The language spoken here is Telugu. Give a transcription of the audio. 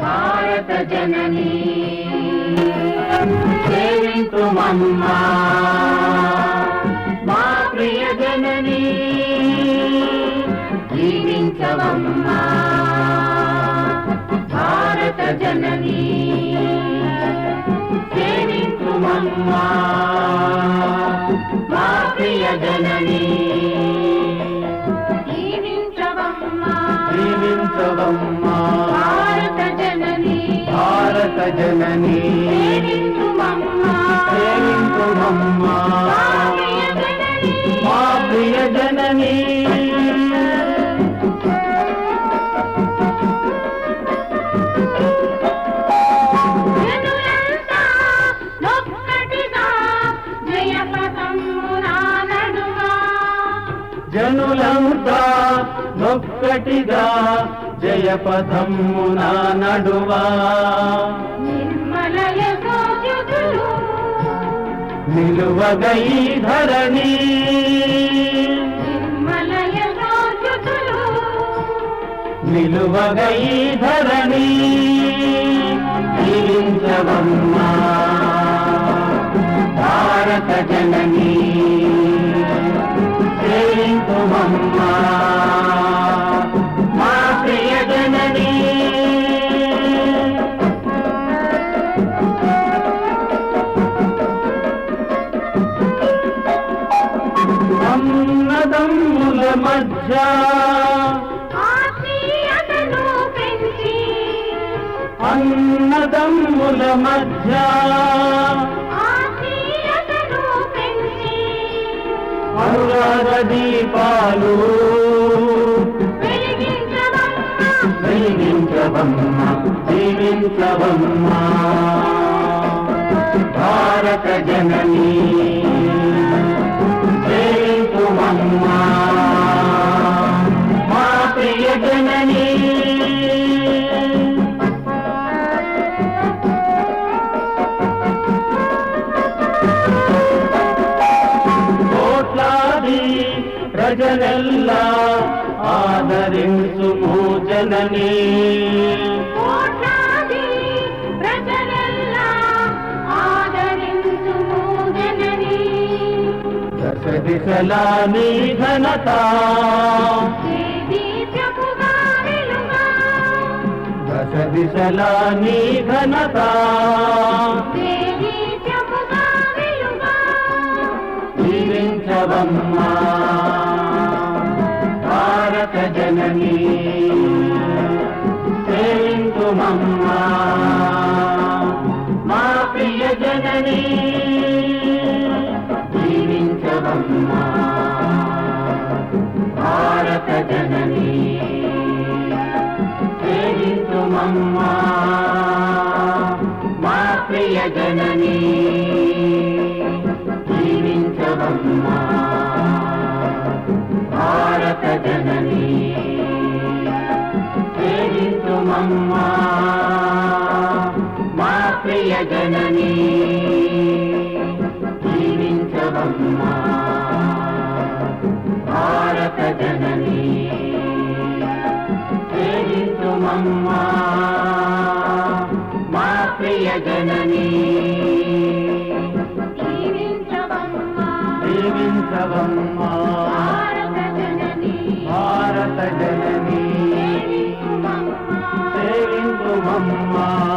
భారత జననీ. సేవింతుమమ్మా మా ప్రియ జననీ జీవించవమ్మా. జననీ మా ప్రియ జననీ జీవించవమ్మా జీవించవమ్మా భారత జననీ భారత జననీ జనులంతా నొక్కటిగా జయపథమున నడువా. నిలువగై ధరణి. నిలువగై ధరణి. జీవించవమ్మా భారత జననీ. మధ్య అన్నదమ్ముల మధ్య అనురాగ దీపాలు వెలిగించవమ్మా. జీవించవమ్మా భారత జననీ. జీవించుమమ్మా మా ప్రజలెల్లా ఆదరించుము జననీ కోట్లాది ప్రజలెల్లా ఆదరించుము జననీ దశ దిశలా నీ ఘనత. దశ దిశలా నీ ఘనత. జీవించవమ్మా. సేవింతుమమ్మా మా ప్రియ జనని జీవించవమ్మా. భారత జననీ సేవింతుమమ్మా మా ప్రియ జనని భారత జననీ సేవించుమమ్మా జననీ జీవించవమ్మా. భారత జననీ సేవించుమమ్మా మా ప్రియ జననీ జీవించవమ్మా. భారత జననీ భారత జననీ సేవించుమమ్మా